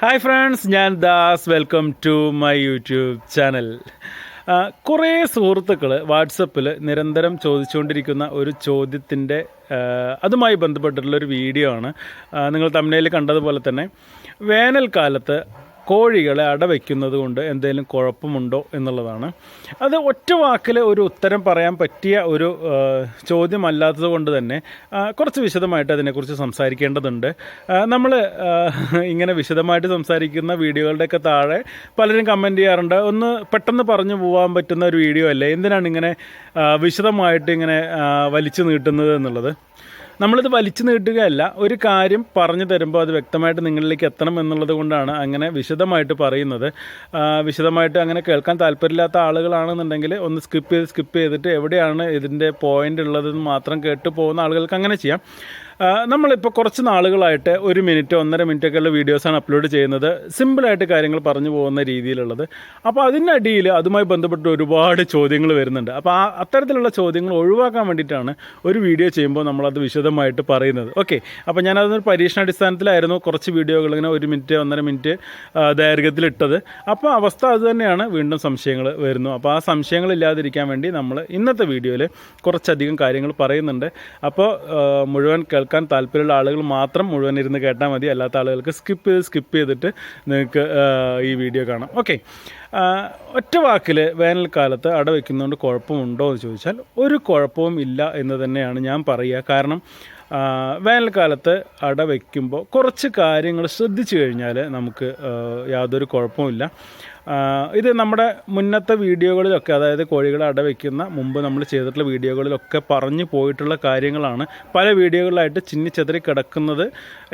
Hi friends ഞാൻ Das. Welcome to my YouTube channel കുറേ സുഹൃത്തുക്കൾ വാട്സപ്പിൽ നിരന്തരം ചോദിച്ചുകൊണ്ടിരിക്കുന്ന ഒരു ചോദ്യത്തിന്റെ അതുമായി ബന്ധപ്പെട്ടിട്ടുള്ള ഒരു വീഡിയോ ആണ്. നിങ്ങൾ തമിഴിൽ കണ്ടതുപോലെ തന്നെ വേനൽക്കാലത്ത് കോഴികളെ അടവയ്ക്കുന്നത് കൊണ്ട് എന്തെങ്കിലും കുഴപ്പമുണ്ടോ എന്നുള്ളതാണ്. അത് ഒറ്റ വാക്കിൽ ഒരു ഉത്തരം പറയാൻ പറ്റിയ ഒരു ചോദ്യമല്ലാത്തത് കൊണ്ട് തന്നെ കുറച്ച് വിശദമായിട്ട് അതിനെക്കുറിച്ച് സംസാരിക്കേണ്ടതുണ്ട്. നമ്മൾ ഇങ്ങനെ വിശദമായിട്ട് സംസാരിക്കുന്ന വീഡിയോകളുടെയൊക്കെ താഴെ പലരും കമന്റ് ചെയ്യാറുണ്ട്. ഒന്ന് പെട്ടെന്ന് പറഞ്ഞു പോകാൻ പറ്റുന്ന ഒരു വീഡിയോ അല്ലേ? എന്തിനാണ് ഇങ്ങനെ വിശദമായിട്ട് ഇങ്ങനെ വലിച്ചു നീട്ടുന്നത് എന്നുള്ളത്? നമ്മളിത് വലിച്ചു നീട്ടുകയല്ല ഒരു കാര്യം പറഞ്ഞു തരുമ്പോൾ അത് വ്യക്തമായിട്ട് നിങ്ങളിലേക്ക് എത്തണം എന്നുള്ളത് കൊണ്ടാണ് അങ്ങനെ വിശദമായിട്ട് പറയുന്നത്. വിശദമായിട്ട് അങ്ങനെ കേൾക്കാൻ താല്പര്യമില്ലാത്ത ആളുകളാണെന്നുണ്ടെങ്കിൽ ഒന്ന് സ്കിപ്പ് ചെയ്ത് സ്കിപ്പ് ചെയ്തിട്ട് എവിടെയാണ് ഇതിന്റെ പോയിന്റ് ഉള്ളതെന്ന് മാത്രം കേട്ട് പോകുന്ന ആളുകൾക്ക് അങ്ങനെ ചെയ്യാം. നമ്മളിപ്പോൾ കുറച്ച് നാളുകളായിട്ട് ഒരു മിനിറ്റ് ഒന്നര മിനിറ്റ് ഒക്കെയുള്ള വീഡിയോസാണ് അപ്ലോഡ് ചെയ്യുന്നത്. സിമ്പിളായിട്ട് കാര്യങ്ങൾ പറഞ്ഞു പോകുന്ന രീതിയിലുള്ളത്. അപ്പോൾ അതിനടിയിൽ അതുമായി ബന്ധപ്പെട്ട് ഒരുപാട് ചോദ്യങ്ങൾ വരുന്നുണ്ട്. അപ്പോൾ ആ അത്തരത്തിലുള്ള ചോദ്യങ്ങൾ ഒഴിവാക്കാൻ വേണ്ടിയിട്ടാണ് ഒരു വീഡിയോ ചെയ്യുമ്പോൾ നമ്മളത് വിശദമായിട്ട് പറയുന്നത്. ഓക്കെ അപ്പോൾ ഞാനതൊരു പരീക്ഷണാടിസ്ഥാനത്തിലായിരുന്നു കുറച്ച് വീഡിയോകൾ ഇങ്ങനെ ഒരു മിനിറ്റ് ഒന്നര മിനിറ്റ് ദൈർഘ്യത്തിലിട്ടത്. അപ്പോൾ അവസ്ഥ അതുതന്നെയാണ് വീണ്ടും സംശയങ്ങൾ വരുന്നു. അപ്പോൾ ആ സംശയങ്ങൾ ഇല്ലാതിരിക്കാൻ വേണ്ടി നമ്മൾ ഇന്നത്തെ വീഡിയോയിൽ കുറച്ചധികം കാര്യങ്ങൾ പറയുന്നുണ്ട്. അപ്പോൾ മുഴുവൻ കേൾക്കാൻ താല്പര്യമുള്ള ആളുകൾ മാത്രം മുഴുവൻ ഇരുന്ന് കേട്ടാൽ മതി. അല്ലാത്ത ആളുകൾക്ക് സ്കിപ്പ് ചെയ്ത് സ്കിപ്പ് ചെയ്തിട്ട് നിങ്ങൾക്ക് ഈ വീഡിയോ കാണാം. ഓക്കെ ഒറ്റ വാക്കിൽ വേനൽക്കാലത്ത് അട വയ്ക്കുന്നതുകൊണ്ട് കുഴപ്പമുണ്ടോ എന്ന് ചോദിച്ചാൽ ഒരു കുഴപ്പവും ഇല്ല എന്ന് തന്നെയാണ് ഞാൻ പറയുക. കാരണം വേനൽക്കാലത്ത് അട വയ്ക്കുമ്പോൾ കുറച്ച് കാര്യങ്ങൾ ശ്രദ്ധിച്ചു കഴിഞ്ഞാൽ നമുക്ക് യാതൊരു കുഴപ്പമില്ല ഇത് നമ്മുടെ മുന്നത്തെ വീഡിയോകളിലൊക്കെ അതായത് കോഴികളെ അട വയ്ക്കുന്ന മുമ്പ് നമ്മൾ ചെയ്തിട്ടുള്ള വീഡിയോകളിലൊക്കെ പറഞ്ഞു പോയിട്ടുള്ള കാര്യങ്ങളാണ്. പല വീഡിയോകളിലായിട്ട് ചിന്നിച്ചെതറി കിടക്കുന്നത്.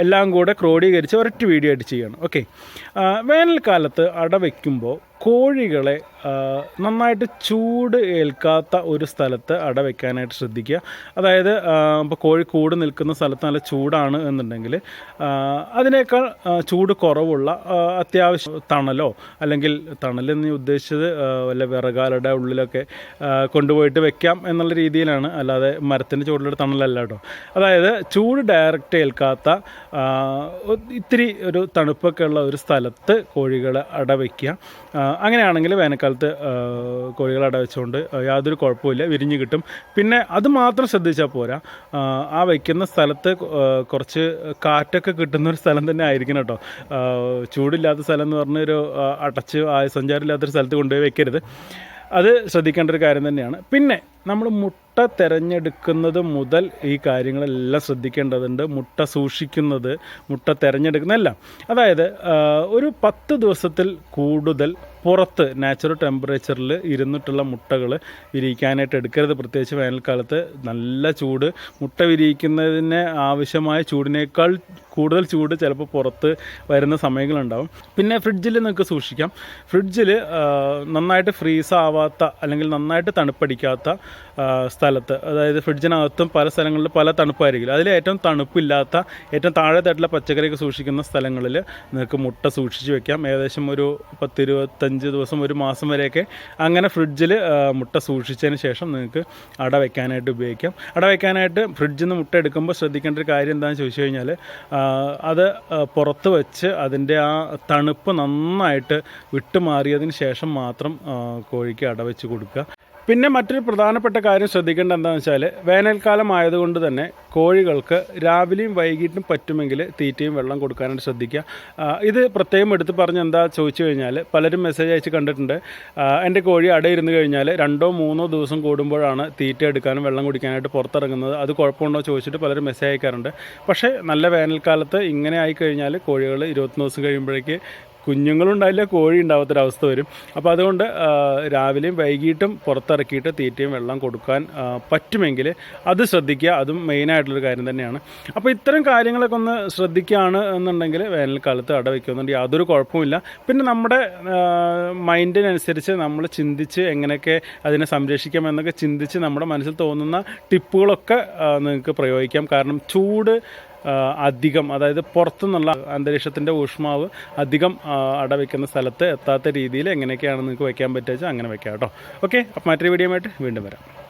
എല്ലാം കൂടെ ക്രോഡീകരിച്ച് ഒരൊറ്റ വീഡിയോ ആയിട്ട് ചെയ്യണം. ഓക്കെ. വേനൽക്കാലത്ത് അട വയ്ക്കുമ്പോൾ കോഴികളെ നന്നായിട്ട് ചൂട് ഏൽക്കാത്ത ഒരു സ്ഥലത്ത് അട വെക്കാനായിട്ട് ശ്രദ്ധിക്കുക. അതായത് ഇപ്പോൾ കോഴി കൂട് നിൽക്കുന്ന സ്ഥലത്ത് നല്ല ചൂടാണ് എന്നുണ്ടെങ്കിൽ അതിനേക്കാൾ ചൂട് കുറവുള്ള അത്യാവശ്യം തണലോ അല്ലെങ്കിൽ തണലെന്ന് ഉദ്ദേശിച്ചത് വല്ല വിറകാലയുടെ ഉള്ളിലൊക്കെ കൊണ്ടുപോയിട്ട് വെക്കാം എന്നുള്ള രീതിയിലാണ്. അല്ലാതെ മരത്തിന്റെ ചുവട്ടിലൊരു തണലല്ല കേട്ടോ. അതായത് ചൂട് ഡയറക്റ്റ് ഏൽക്കാത്ത ഇത്തിരി ഒരു തണുപ്പൊക്കെ ഉള്ള ഒരു സ്ഥലത്ത് കോഴികളെ അട വയ്ക്കുക അങ്ങനെയാണെങ്കിൽ വേനൽക്കാലത്ത് കോഴികളെ അട വെച്ചുകൊണ്ട് യാതൊരു കുഴപ്പമില്ല വിരിഞ്ഞ് കിട്ടും. പിന്നെ അത് മാത്രം ശ്രദ്ധിച്ചാൽ പോരാ. ആ, വയ്ക്കുന്ന സ്ഥലത്ത് കുറച്ച് കാറ്റൊക്കെ കിട്ടുന്ന ഒരു സ്ഥലം തന്നെ ആയിരിക്കണം കേട്ടോ. ചൂടില്ലാത്ത സ്ഥലം എന്ന് പറഞ്ഞൊരു അടച്ച് സഞ്ചാരമില്ലാത്തൊരു സ്ഥലത്ത് കൊണ്ടുപോയി വെക്കരുത്. അത് ശ്രദ്ധിക്കേണ്ട ഒരു കാര്യം തന്നെയാണ്. പിന്നെ നമ്മൾ മുട്ട തിരഞ്ഞെടുക്കുന്നത് മുതൽ ഈ കാര്യങ്ങളെല്ലാം ശ്രദ്ധിക്കേണ്ടതുണ്ട്. മുട്ട സൂക്ഷിക്കുന്നത് മുട്ട തിരഞ്ഞെടുക്കുന്നതെല്ലാം അതായത് ഒരു പത്ത് ദിവസത്തിൽ കൂടുതൽ പുറത്ത് നാച്ചുറൽ ടെമ്പറേച്ചറിൽ ഇരുന്നിട്ടുള്ള മുട്ടകൾ വിരിയിക്കാനായിട്ട് എടുക്കരുത്. പ്രത്യേകിച്ച് വേനൽക്കാലത്ത് നല്ല ചൂട്. മുട്ട വിരിയിക്കുന്നതിന് ആവശ്യമായ ചൂടിനേക്കാൾ കൂടുതൽ ചൂട് ചിലപ്പോൾ പുറത്ത് വരുന്ന സമയങ്ങളുണ്ടാവും. പിന്നെ ഫ്രിഡ്ജിൽ നിങ്ങൾക്ക് സൂക്ഷിക്കാം. ഫ്രിഡ്ജിൽ നന്നായിട്ട് ഫ്രീസ് ആവാത്ത അല്ലെങ്കിൽ നന്നായിട്ട് തണുപ്പടിക്കാത്ത സ്ഥലത്ത്. അതായത് ഫ്രിഡ്ജിനകത്തും പല സ്ഥലങ്ങളിൽ പല തണുപ്പായിരിക്കും. അതിൽ ഏറ്റവും തണുപ്പില്ലാത്ത ഏറ്റവും താഴെ തട്ടിലെ പച്ചക്കറിയൊക്കെ സൂക്ഷിക്കുന്ന സ്ഥലങ്ങളിൽ നിങ്ങൾക്ക് മുട്ട സൂക്ഷിച്ച് വെക്കാം. ഏകദേശം ഒരു പത്തിരുപത്തഞ്ച് ദിവസം ഒരു മാസം വരെയൊക്കെ അങ്ങനെ ഫ്രിഡ്ജിൽ മുട്ട സൂക്ഷിച്ചതിന് ശേഷം നിങ്ങൾക്ക് അട വെക്കാനായിട്ട് ഉപയോഗിക്കാം. അട വെക്കാനായിട്ട് ഫ്രിഡ്ജിൽ നിന്ന് മുട്ട എടുക്കുമ്പോൾ ശ്രദ്ധിക്കേണ്ട ഒരു കാര്യം എന്താണെന്ന് ചോദിച്ചു കഴിഞ്ഞാൽ അത് പുറത്ത് വെച്ച് അതിന്റെ ആ തണുപ്പ് നന്നായിട്ട് വിട്ടുമാറിയതിന് ശേഷം മാത്രം കോഴിക്ക് അട വെച്ച് കൊടുക്കുക. പിന്നെ മറ്റൊരു പ്രധാനപ്പെട്ട കാര്യം ശ്രദ്ധിക്കേണ്ട എന്താണെന്ന് വെച്ചാൽ വേനൽക്കാലം ആയതുകൊണ്ട് തന്നെ കോഴികൾക്ക് രാവിലെയും വൈകിട്ടും പറ്റുമെങ്കിൽ തീറ്റയും വെള്ളം കൊടുക്കാനായിട്ട് ശ്രദ്ധിക്കുക. ഇത് പ്രത്യേകം എടുത്ത് പറഞ്ഞ് എന്താ ചോദിച്ചു കഴിഞ്ഞാൽ പലരും മെസ്സേജ് അയച്ച് കണ്ടിട്ടുണ്ട്. എന്റെ കോഴി അട അടയിരുന്ന് കഴിഞ്ഞാൽ രണ്ടോ മൂന്നോ ദിവസം കൂടുമ്പോഴാണ് തീറ്റ എടുക്കാനും വെള്ളം കുടിക്കാനായിട്ട് പുറത്തിറങ്ങുന്നത്. അത് കുഴപ്പമുണ്ടോ ചോദിച്ചിട്ട് പലരും മെസ്സേജ് അയക്കാറുണ്ട്. പക്ഷേ നല്ല വേനൽക്കാലത്ത് ഇങ്ങനെ ആയിക്കഴിഞ്ഞാൽ കോഴികൾ ഇരുപത്തൊന്ന് ദിവസം കഴിയുമ്പോഴേക്ക് കുഞ്ഞുങ്ങളുണ്ടായില്ല കോഴി ഉണ്ടാവാത്തൊരവസ്ഥ വരും. അപ്പോൾ അതുകൊണ്ട് രാവിലെയും വൈകിട്ടും പുറത്തിറക്കിയിട്ട് തീറ്റയും വെള്ളം കൊടുക്കാൻ പറ്റുമെങ്കിൽ അത് ശ്രദ്ധിക്കുക. അതും മെയിനായിട്ടുള്ളൊരു കാര്യം തന്നെയാണ്. അപ്പോൾ ഇത്തരം കാര്യങ്ങളൊക്കെ ഒന്ന് ശ്രദ്ധിക്കുകയാണ് എന്നുണ്ടെങ്കിൽ വേനൽക്കാലത്ത് അട വയ്ക്കുന്നുണ്ട് യാതൊരു കുഴപ്പമില്ല പിന്നെ നമ്മുടെ മൈൻഡിനനുസരിച്ച് നമ്മൾ ചിന്തിച്ച് എങ്ങനെയൊക്കെ അതിനെ സംരക്ഷിക്കാം എന്നൊക്കെ ചിന്തിച്ച് നമ്മുടെ മനസ്സിൽ തോന്നുന്ന ടിപ്പുകളൊക്കെ നിങ്ങൾക്ക് പ്രയോഗിക്കാം. കാരണം ചൂട് അധികം അതായത് പുറത്തുനിന്നുള്ള അന്തരീക്ഷത്തിന്റെ ഊഷ്മാവ് അധികം അടവയ്ക്കുന്ന സ്ഥലത്ത് എത്താത്ത രീതിയിൽ എങ്ങനെയൊക്കെയാണ് നിങ്ങൾക്ക് വയ്ക്കാൻ പറ്റുക അങ്ങനെ വയ്ക്കാം കേട്ടോ. ഓക്കെ അപ്പം മറ്റൊരു വീഡിയോ ആയിട്ട് വീണ്ടും വരാം.